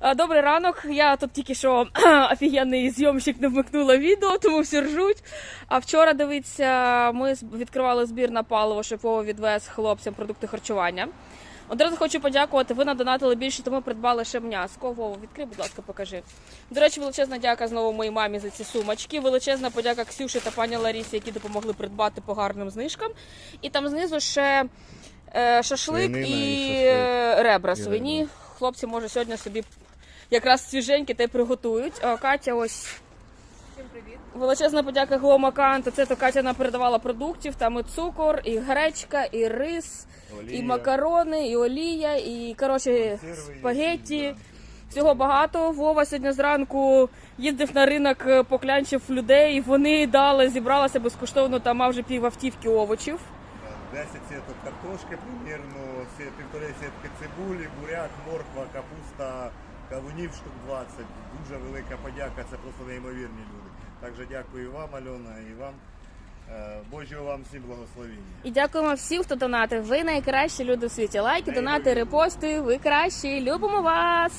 А, Добрий ранок. Я тут тільки що офігенний зйомщик не вмикнула відео, тому всі ржуть. А вчора дивіться, ми відкривали збір на паливо, щоб Вова відвез хлопцям продукти харчування. Одразу хочу подякувати. Ви надонатили більше, тому придбали ще м'яско. Вова, відкрий, будь ласка, покажи. До речі, величезна дяка знову моїй мамі за ці сумочки. Величезна подяка Ксюші та пані Ларісі, які допомогли придбати по гарним знижкам. І там знизу ще е, шашлик і, і шашлик. е, ребра свині. Хлопці, може, сьогодні собі якраз свіженькі та й приготують. А Катя ось. привіт Величезна подяка Геомаканту. Це то Катя нам передавала продуктів. Там і цукор, і гречка, і рис, і макарони, і олія, і коротше Консерви спагетті. Всього багато. Вова сьогодні зранку їздив на ринок, е, поклянчив людей. Вони дали, зібралася безкоштовно, там мав вже пів автівки овочів. 10 сіток картошки, примірно, півтори сітки цибулі, буряк, морква, капуста, кавунів штук 20. Дуже велика подяка, це просто неймовірні люди. Також дякую вам, Альона, і вам. Е, Божого вам всім благословіння. І дякуємо всім, хто донатив. Ви найкращі люди у світі. Лайки, донати, репости. Ви кращі. Любимо вас!